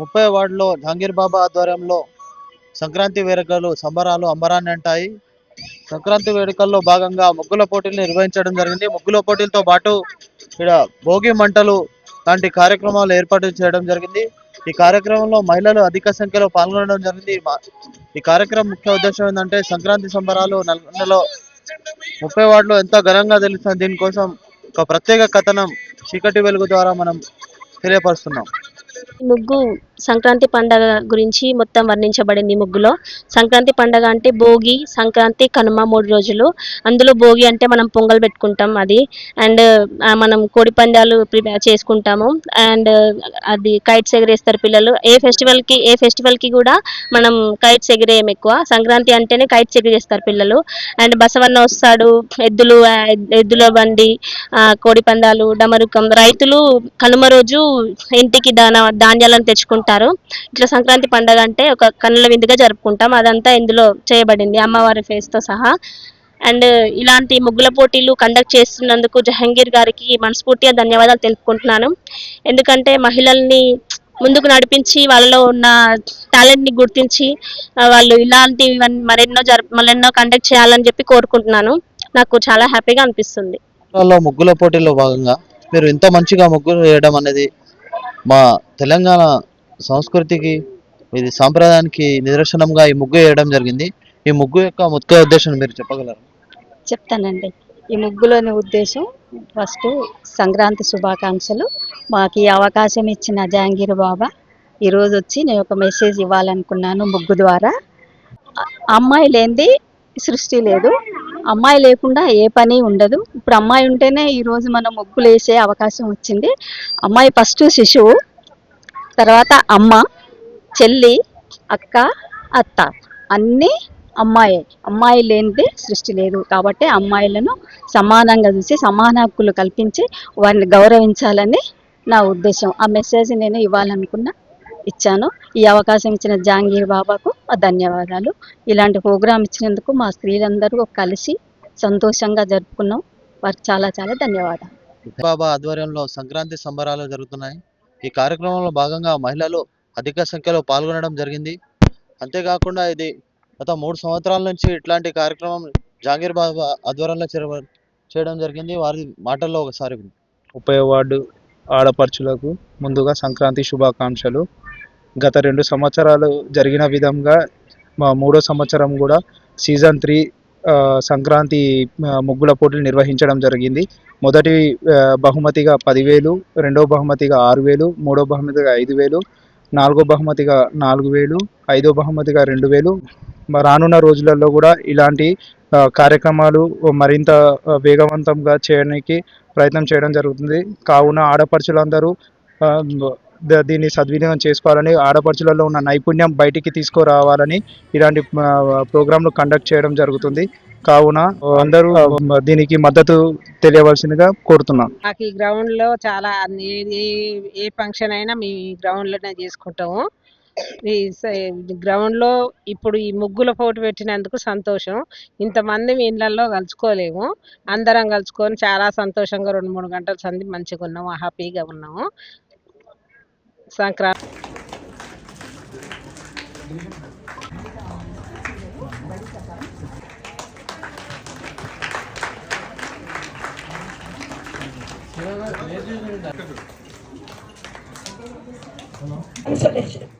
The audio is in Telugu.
ముప్పై వార్డులో జహంగీర్ బాబా ఆధ్వర్యంలో సంక్రాంతి వేడుకలు సంబరాలు అంబరాన్ని అంటాయి. సంక్రాంతి వేడుకల్లో భాగంగా ముగ్గుల పోటీలు నిర్వహించడం జరిగింది. ముగ్గుల పోటీలతో పాటు ఇక్కడ భోగి మంటలు లాంటి కార్యక్రమాలు ఏర్పాటు చేయడం జరిగింది. ఈ కార్యక్రమంలో మహిళలు అధిక సంఖ్యలో పాల్గొనడం జరిగింది. మా- ఈ కార్యక్రమం ముఖ్య ఉద్దేశం ఏంటంటే సంక్రాంతి సంబరాలు నల్గొండలో ముప్పై వార్డులో ఎంతో ఘనంగా తెలుస్తుంది దీనికోసం ఒక ప్రత్యేక కథనం చీకటి వెలుగు ద్వారా మనం తెలియపరుస్తున్నాం. ముగ్గు సంక్రాంతి పండగ గురించి మొత్తం వర్ణించబడింది ఈ ముగ్గులో. సంక్రాంతి పండగ అంటే భోగి సంక్రాంతి కనుమ మూడు రోజులు. అందులో భోగి అంటే మనం పొంగల్ పెట్టుకుంటాం అది. అండ్ మనం కోడి పందాలు ప్రిపేర్ చేసుకుంటాము. అండ్ అది కైట్స్ ఎగరేస్తారు పిల్లలు. ఏ ఫెస్టివల్కి ఏ ఫెస్టివల్కి కూడా మనం కైట్స్ ఎగిరేయం ఎక్కువ. సంక్రాంతి అంటేనే కైట్స్ ఎగిరేస్తారు పిల్లలు. అండ్ బసవన్న వస్తాడు ఎద్దులు ఎద్దుల బండి కోడి పందాలు డమరుకం. రైతులు కనుమ రోజు ఇంటికి దాన ధాన్యాలను తెచ్చుకుంటారు. ఇట్లా సంక్రాంతి పండగ అంటే ఒక కన్నుల విందుగా జరుపుకుంటాం. అదంతా ఇందులో చేయబడింది అమ్మవారి ఫేస్తో సహా. అండ్ ఇలాంటి ముగ్గుల పోటీలు కండక్ట్ చేస్తున్నందుకు జహంగీర్ గారికి మనస్ఫూర్తిగా ధన్యవాదాలు తెలుపుకుంటున్నాను. ఎందుకంటే మహిళల్ని ముందుకు నడిపించి వాళ్ళలో ఉన్న టాలెంట్ని గుర్తించి వాళ్ళు ఇలాంటివి మరెన్నో జరుపు మరెన్నో కండక్ట్ చేయాలని చెప్పి కోరుకుంటున్నాను. నాకు చాలా హ్యాపీగా అనిపిస్తుంది. ముగ్గుల పోటీలో భాగంగా మీరు ఇంత మంచిగా ముగ్గులు వేయడం అనేది మా తెలంగాణ సంస్కృతికి ఇది సాంప్రదాయానికి నిదర్శనంగా ఈ ముగ్గు వేయడం జరిగింది. ఈ ముగ్గు యొక్క ముఖ్య ఉద్దేశం మీరు చెప్పగలరు? చెప్తానండి. ఈ ముగ్గులోని ఉద్దేశం ఫస్ట్ సంక్రాంతి శుభాకాంక్షలు. మాకు ఈ అవకాశం ఇచ్చిన జహాంగీర్ బాబా ఈరోజు వచ్చి నేను ఒక మెసేజ్ ఇవ్వాలనుకున్నాను ముగ్గు ద్వారా. అమ్మాయి లేనిది సృష్టి లేదు. అమ్మాయి లేకుండా ఏ పని ఉండదు. ఇప్పుడు అమ్మాయి ఉంటేనే ఈరోజు మనం ముగ్గులు వేసే అవకాశం వచ్చింది. అమ్మాయి ఫస్ట్ శిశువు తర్వాత అమ్మ చెల్లి అక్క అత్త. అన్నీ అమ్మాయే. అమ్మాయి లేనిది సృష్టి లేదు. కాబట్టి అమ్మాయిలను సమానంగా చూసి సమాన హక్కులు కల్పించి వారిని గౌరవించాలని నా ఉద్దేశం. ఆ మెసేజ్ నేను ఇవ్వాలనుకున్నా. ఇచ్చాను. ఈ అవకాశం ఇచ్చిన జాంగీర్ బాబాకు ఆ ధన్యవాదాలు. ఇలాంటి ప్రోగ్రాం ఇచ్చినందుకు మా స్త్రీలందరూ కలిసి సంతోషంగా జరుపుకున్నాం. వారికి చాలా చాలా ధన్యవాదాలు. బాబా ఆధ్వర్యంలో సంక్రాంతి సంబరాలు జరుగుతున్నాయి. ఈ కార్యక్రమంలో భాగంగా మహిళలు అధిక సంఖ్యలో పాల్గొనడం జరిగింది. అంతేకాకుండా ఇది గత మూడు సంవత్సరాల నుంచి ఇట్లాంటి కార్యక్రమం జాంగీర్ బాబా ఆధ్వర్యంలో చేర- చేయడం జరిగింది. వారి మాటల్లో ఒకసారి. ముప్పై వార్డు ఆడపడుచులకు ముందుగా సంక్రాంతి శుభాకాంక్షలు. గత రెండు సంవత్సరాలు జరిగిన విధంగా మా మూడో సంవత్సరం కూడా సీజన్ త్రీ సంక్రాంతి ముగ్గుల పోటీలు నిర్వహించడం జరిగింది. మొదటి బహుమతిగా పదివేలు రెండో బహుమతిగా ఆరు వేలు మూడో బహుమతిగా ఐదు వేలు నాలుగో బహుమతిగా నాలుగు వేలు ఐదో బహుమతిగా రెండు వేలు రానున్న రోజులలో కూడా ఇలాంటి కార్యక్రమాలు మరింత వేగవంతంగా చేయడానికి ప్రయత్నం చేయడం జరుగుతుంది. కావున ఆడపడుచులందరూ దీన్ని సద్వినియోగం చేసుకోవాలని ఆడపడుచులలో ఉన్న నైపుణ్యం బయటికి తీసుకురావాలని ఇలాంటి ప్రోగ్రాంలు కండక్ట్ చేయడం జరుగుతుంది. కావున అందరూ దీనికి మద్దతు తెలియవలసిందిగా కోరుతున్నాం మాకు ఈ గ్రౌండ్లో చాలా ఏ ఫంక్షన్ అయినా మీ గ్రౌండ్లోనే చేసుకుంటాము. ఈ గ్రౌండ్లో ఇప్పుడు ఈ ముగ్గుల పోటీ పెట్టినందుకు సంతోషం. ఇంతమంది మీ ఇళ్ళల్లో కలుసుకోలేము. అందరం కలుసుకొని చాలా సంతోషంగా రెండు మూడు గంటల సంది మంచిగా ఉన్నాము హ్యాపీగా ఉన్నాము. సంక్రాంతి Isolation.